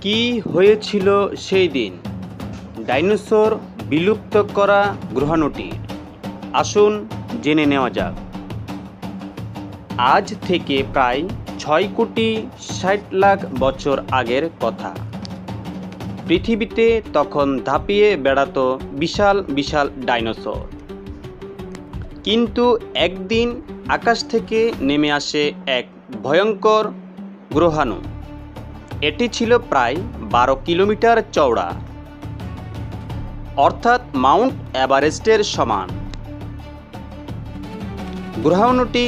কি হয়েছিল সেই দিন? ডাইনোসর বিলুপ্ত করা গ্রহাণুটি। আসুন জেনে নেওয়া যাক। আজ থেকে প্রায় ছয় কোটি ষাট লাখ বছর আগের কথা। পৃথিবীতে তখন ধাপিয়ে বেড়াতো বিশাল বিশাল ডাইনোসর। কিন্তু একদিন আকাশ থেকে নেমে আসে এক ভয়ঙ্কর গ্রহাণু। এটি ছিল প্রায় বারো কিলোমিটার চওড়া, অর্থাৎ মাউন্ট এভারেস্টের সমান। গ্রহাণুটি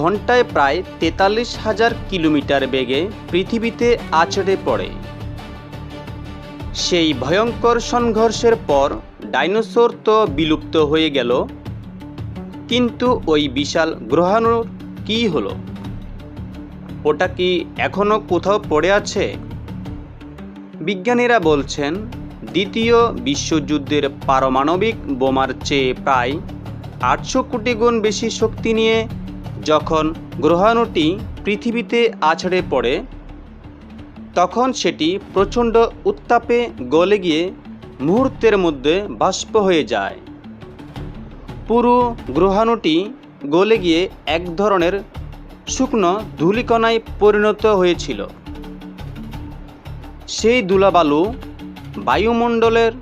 ঘন্টায় প্রায় তেতাল্লিশ হাজার কিলোমিটার বেগে পৃথিবীতে আছড়ে পড়ে। সেই ভয়ঙ্কর সংঘর্ষের পর ডাইনোসর তো বিলুপ্ত হয়ে গেল, কিন্তু ওই বিশাল গ্রহাণুর কী হলো? ওটা কি এখনও কোথাও পড়ে আছে? বিজ্ঞানীরা বলছেন, দ্বিতীয় বিশ্বযুদ্ধের পারমাণবিক বোমার চেয়ে প্রায় আটশো কোটি গুণ বেশি শক্তি নিয়ে যখন গ্রহাণুটি পৃথিবীতে আছড়ে পড়ে, তখন সেটি প্রচণ্ড উত্তাপে গলে গিয়ে মুহূর্তের মধ্যে বাষ্প হয়ে যায়। পুরো গ্রহাণুটি গলে গিয়ে এক ধরনের শুকনো ধূলিকণায় পরিণত হয়েছিল। সেই ধুলাবালু বায়ুমণ্ডলের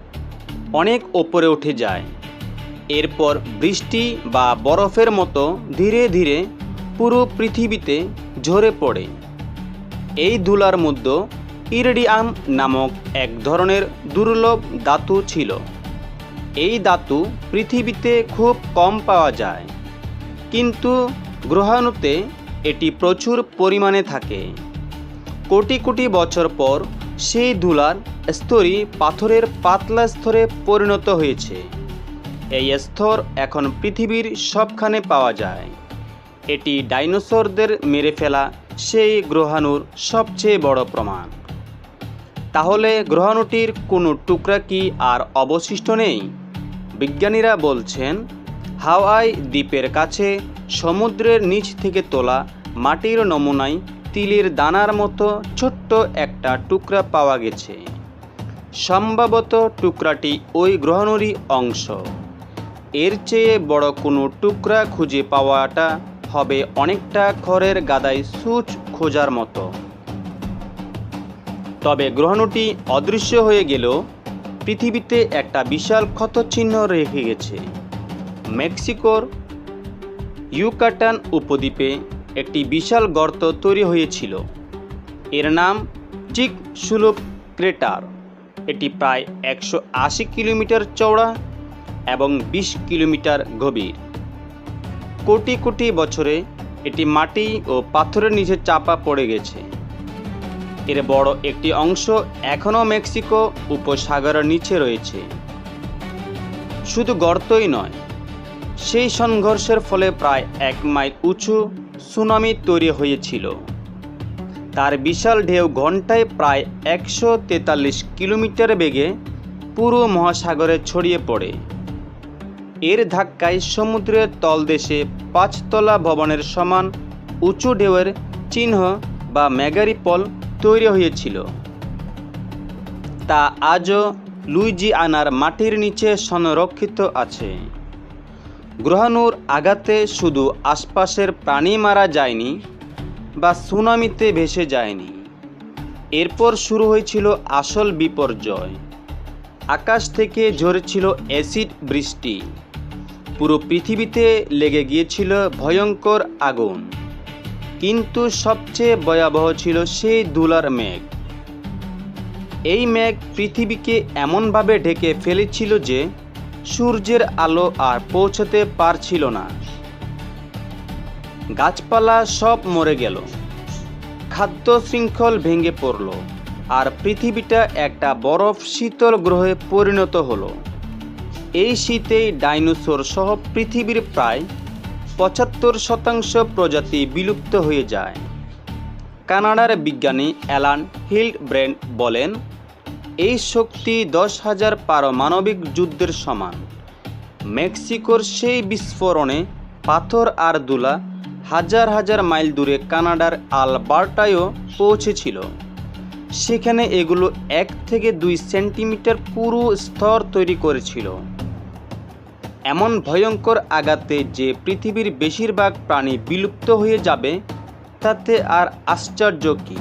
অনেক ওপরে উঠে যায়। এরপর বৃষ্টি বা বরফের মতো ধীরে ধীরে পুরো পৃথিবীতে ঝরে পড়ে। এই ধুলার মধ্যে ইরিডিয়াম নামক এক ধরনের দুর্লভ ধাতু ছিল। এই ধাতু পৃথিবীতে খুব কম পাওয়া যায়। কিন্তু গ্রহাণুতে এটি প্রচুর পরিমাণে থাকে। কোটি কোটি বছর পর সেই ধুলার স্তরই পাথরের পাতলা স্তরে পরিণত হয়েছে। এই স্তর এখন পৃথিবীর সবখানে পাওয়া যায়। এটি ডাইনোসরদের মেরে ফেলা সেই গ্রহাণুর সবচেয়ে বড় প্রমাণ। তাহলে গ্রহাণুটির কোনো টুকরা কি আর অবশিষ্ট নেই? বিজ্ঞানীরা বলছেন, হাওয়াই দ্বীপের কাছে সমুদ্রের নিচ থেকে তোলা মাটির নমুনায় তিলের দানার মতো ছোট্ট একটা টুকরা পাওয়া গেছে। সম্ভবত টুকরাটি ওই গ্রহাণুরই অংশ। এর চেয়ে বড় কোনো টুকরা খুঁজে পাওয়াটা হবে অনেকটা খড়ের গাদায় সূচ খোঁজার মতো। তবে গ্রহণটি অদৃশ্য হয়ে গেলেও পৃথিবীতে একটা বিশাল ক্ষতচিহ্ন রেখে গেছে। মেক্সিকোর ইউকাটান উপদ্বীপে একটি বিশাল গর্ত তৈরি হয়েছিল। এর নাম চিক সুলুপ ক্রেটার। এটি প্রায় একশো আশি কিলোমিটার চওড়া এবং বিশ কিলোমিটার গভীর। কোটি কোটি বছরে এটি মাটি ও পাথরের নিচে চাপা পড়ে গেছে। এর বড় একটি অংশ এখনও মেক্সিকো উপসাগরের নিচে রয়েছে। শুধু গর্তই নয় সেই সংঘর্ষের ফলে প্রায় এক মাইল উঁচু সুনামি তৈরি হয়েছিল। তার বিশাল ঢেউ ঘন্টায় প্রায় একশো তেতাল্লিশ কিলোমিটার বেগে পুরো মহাসাগরে ছড়িয়ে পড়ে। এর ধাক্কায় সমুদ্রের তলদেশে পাঁচতলা ভবনের সমান উঁচু ঢেউয়ের চিহ্ন বা ম্যাগারিপল তৈরি হয়েছিল। তা আজও লুইজিয়ানার মাটির নিচে সংরক্ষিত আছে। গ্রহাণুর আঘাতে শুধু আশপাশের প্রাণী মারা যায়নি বা সুনামিতে ভেসে যায়নি। এরপর শুরু হয়েছিল আসল বিপর্যয়। আকাশ থেকে ঝরেছিল অ্যাসিড বৃষ্টি। পুরো পৃথিবীতে লেগে গিয়েছিল ভয়ঙ্কর আগুন। কিন্তু সবচেয়ে ভয়াবহ ছিল সেই দুলার মেঘ। এই মেঘ পৃথিবীকে এমনভাবে ঢেকে ফেলেছিল যে সূর্যের আলো আর পৌঁছতে পারছিল না। গাছপালা সব মরে গেল। খাদ্য শৃঙ্খল ভেঙে পড়ল আর পৃথিবীটা একটা বরফ শীতল গ্রহে পরিণত হলো। এই শীতেই ডাইনোসর সহ পৃথিবীর প্রায় পঁচাত্তর শতাংশ প্রজাতি বিলুপ্ত হয়ে যায়। কানাডার বিজ্ঞানী অ্যালান হিল্ড ব্রেন্ড বলেন এই শক্তি দশ হাজার পারমাণবিক যুদ্ধের সমান। মেক্সিকোর সেই বিস্ফোরণে পাথর আর দুলা হাজার হাজার মাইল দূরে কানাডার আলবার্টায়ও পৌঁছেছিল। সেখানে এগুলো এক থেকে দুই সেন্টিমিটার পুরো স্তর তৈরি করেছিল। এমন ভয়ঙ্কর আঘাতে যে পৃথিবীর বেশিরভাগ প্রাণী বিলুপ্ত হয়ে যাবে, তাতে আর আশ্চর্য কী?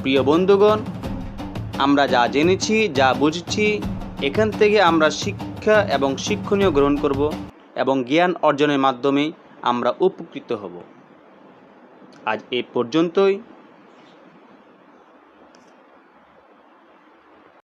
প্রিয় বন্ধুগণ আমরা যা জেনেছি, যা বুঝছি, এখান থেকে আমরা শিক্ষা এবং শিক্ষণীয় গ্রহণ করব এবং জ্ঞান অর্জনের মাধ্যমে আমরা উপকৃত হব। আজ এ পর্যন্তই।